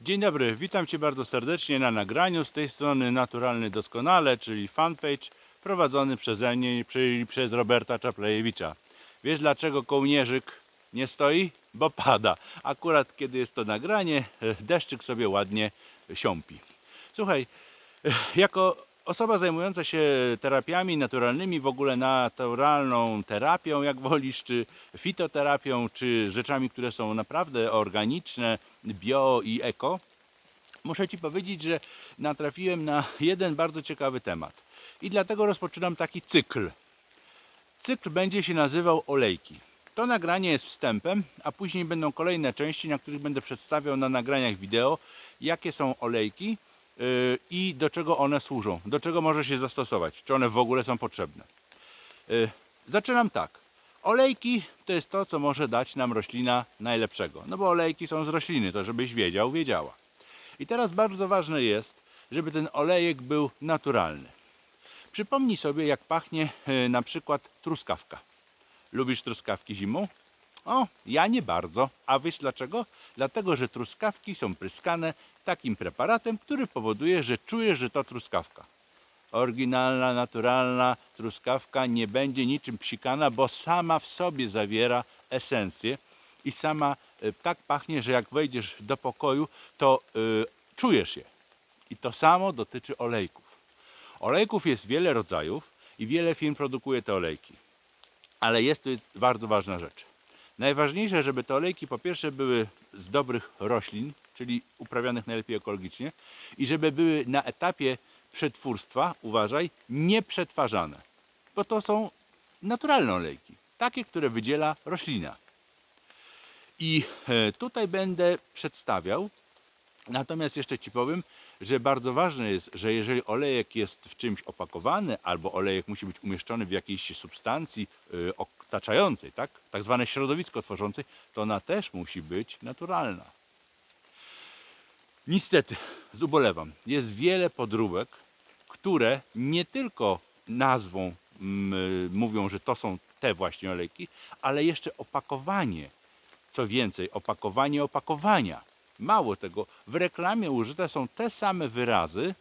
Dzień dobry, witam Cię bardzo serdecznie na nagraniu z tej strony Naturalny Doskonale, czyli fanpage prowadzony przeze mnie, czyli przez Roberta Czaplejewicza. Wiesz dlaczego kołnierzyk nie stoi? Bo pada. Akurat kiedy jest to nagranie, e, deszczyk sobie ładnie siąpi. Słuchaj, e, jako osoba zajmująca się terapiami naturalnymi, w ogóle naturalną terapią, jak wolisz, czy fitoterapią, czy rzeczami, które są naprawdę organiczne, bio i eko, muszę Ci powiedzieć, że natrafiłem na jeden bardzo ciekawy temat. I dlatego rozpoczynam taki cykl. Cykl będzie się nazywał Olejki. To nagranie jest wstępem, a później będą kolejne części, na których będę przedstawiał na nagraniach wideo, jakie są olejki i do czego one służą, do czego może się zastosować, czy one w ogóle są potrzebne. Yy, Zaczynam tak. Olejki to jest to, co może dać nam roślina najlepszego. No bo olejki są z rośliny, to żebyś wiedział, wiedziała. I teraz bardzo ważne jest, żeby ten olejek był naturalny. Przypomnij sobie, jak pachnie e, na przykład truskawka. Lubisz truskawki zimą? O, ja nie bardzo. A wiesz dlaczego? Dlatego, że truskawki są pryskane takim preparatem, który powoduje, że czujesz, że to truskawka. Oryginalna, naturalna truskawka nie będzie niczym psikana, bo sama w sobie zawiera esencję i sama e, tak pachnie, że jak wejdziesz do pokoju, to y, czujesz je. I to samo dotyczy olejków. Olejków jest wiele rodzajów i wiele firm produkuje te olejki. Ale jest to jest bardzo ważna rzecz. Najważniejsze, żeby te olejki po pierwsze były z dobrych roślin, czyli uprawianych najlepiej ekologicznie i żeby były na etapie przetwórstwa, uważaj, nieprzetwarzane. Bo to są naturalne olejki, takie, które wydziela roślina. I e, tutaj będę przedstawiał Natomiast jeszcze Ci powiem, że bardzo ważne jest, że jeżeli olejek jest w czymś opakowany, albo olejek musi być umieszczony w jakiejś substancji y, otaczającej, tak? tak zwane środowisko tworzącej, to ona też musi być naturalna. Niestety, z ubolewam, jest wiele podróbek, które nie tylko nazwą mm, mówią, że to są te właśnie olejki, ale jeszcze opakowanie. Co więcej, opakowanie opakowania. Mało tego, w reklamie użyte są te same wyrazy,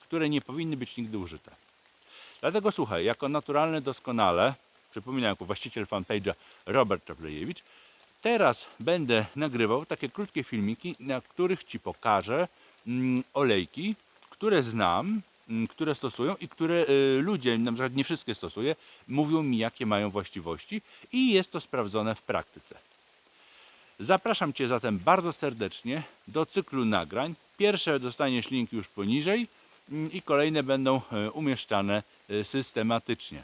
które nie powinny być nigdy użyte. Dlatego słuchaj, jako naturalny doskonale, przypominam, jako właściciel fanpage'a Robert Czaplejewicz, teraz będę nagrywał takie krótkie filmiki, na których Ci pokażę mm, olejki, które znam, mm, które stosują i które y, ludzie, na przykład nie wszystkie stosuję, mówią mi, jakie mają właściwości i jest to sprawdzone w praktyce. Zapraszam Cię zatem bardzo serdecznie do cyklu nagrań. Pierwsze dostaniesz link już poniżej mm, i kolejne będą e, umieszczane e, systematycznie.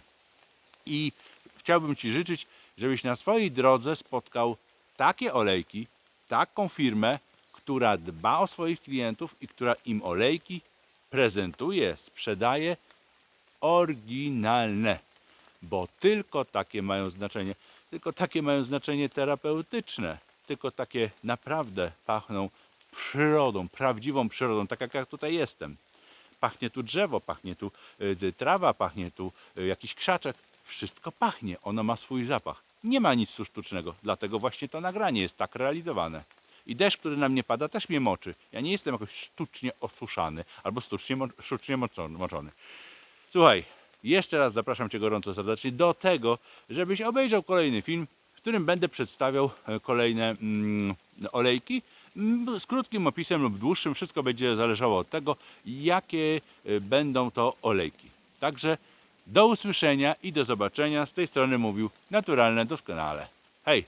I chciałbym Ci życzyć, żebyś na swojej drodze spotkał takie olejki, taką firmę, która dba o swoich klientów i która im olejki prezentuje, sprzedaje oryginalne, bo tylko takie mają znaczenie, tylko takie mają znaczenie terapeutyczne, tylko takie naprawdę pachną przyrodą, prawdziwą przyrodą, tak jak ja tutaj jestem. Pachnie tu drzewo, pachnie tu y, trawa, pachnie tu y, jakiś krzaczek. Wszystko pachnie, ono ma swój zapach. Nie ma nic tu sztucznego, dlatego właśnie to nagranie jest tak realizowane. I deszcz, który na mnie pada, też mnie moczy. Ja nie jestem jakoś sztucznie osuszany albo sztucznie, mo- sztucznie moczony- moczony. Słuchaj, jeszcze raz zapraszam Cię gorąco serdecznie do tego, żebyś obejrzał kolejny film, w którym będę przedstawiał e, kolejne mm, olejki mm, z krótkim opisem lub dłuższym. Wszystko będzie zależało od tego, jakie e, będą to olejki. Także do usłyszenia i do zobaczenia. Z tej strony mówił Naturalne Doskonale. Hej!